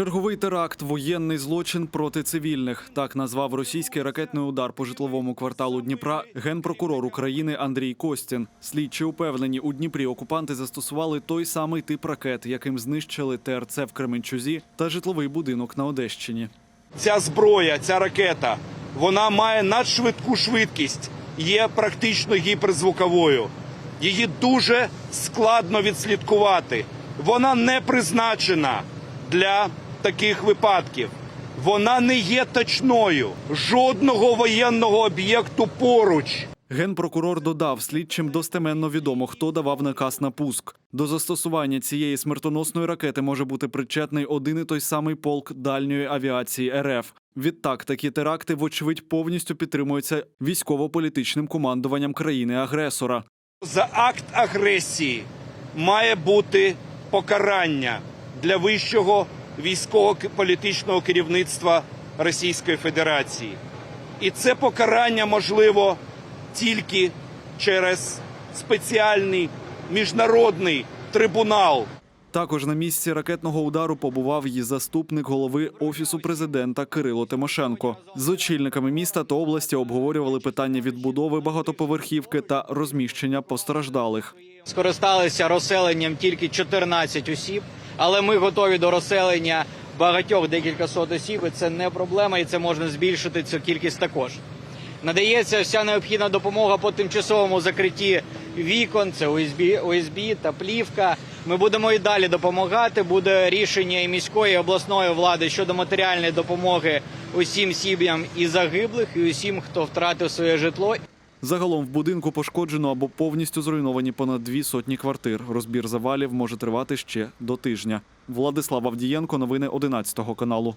Черговий теракт воєнний злочин проти цивільних. Так назвав російський ракетний удар по житловому кварталу Дніпра генпрокурор України Андрій Костін. Слідчі упевнені, у Дніпрі окупанти застосували той самий тип ракет, яким знищили ТРЦ в Кременчузі та житловий будинок на Одещині. Ця зброя, ця ракета, вона має надшвидку швидкість, є практично гіперзвуковою. Її дуже складно відслідкувати. Вона не призначена для таких випадків. Вона не є точною. Жодного воєнного об'єкту поруч. Генпрокурор додав, слідчим достеменно відомо, хто давав наказ на пуск. До застосування цієї смертоносної ракети може бути причетний один і той самий полк дальньої авіації РФ. Відтак, такі теракти, вочевидь, повністю підтримуються військово-політичним командуванням країни-агресора. За акт агресії має бути покарання для вищого військово-політичного керівництва Російської Федерації. І це покарання можливо тільки через спеціальний міжнародний трибунал. Також на місці ракетного удару побував її заступник голови офісу президента Кирило Тимошенко. З очільниками міста та області обговорювали питання відбудови багатоповерхівки та розміщення постраждалих. Скористалися розселенням тільки 14 осіб, але ми готові до розселення багатьох декілька сот осіб. І це не проблема, і це можна збільшити цю кількість також. Надається вся необхідна допомога по тимчасовому закритті вікон, це ОСБ, ОСБ та плівка. Ми будемо і далі допомагати. Буде рішення і міської і обласної влади щодо матеріальної допомоги усім сім'ям і загиблих, і усім, хто втратив своє житло. Загалом в будинку пошкоджено або повністю зруйновані понад дві сотні квартир. Розбір завалів може тривати ще до тижня. Владислав Авдієнко, новини 11 каналу.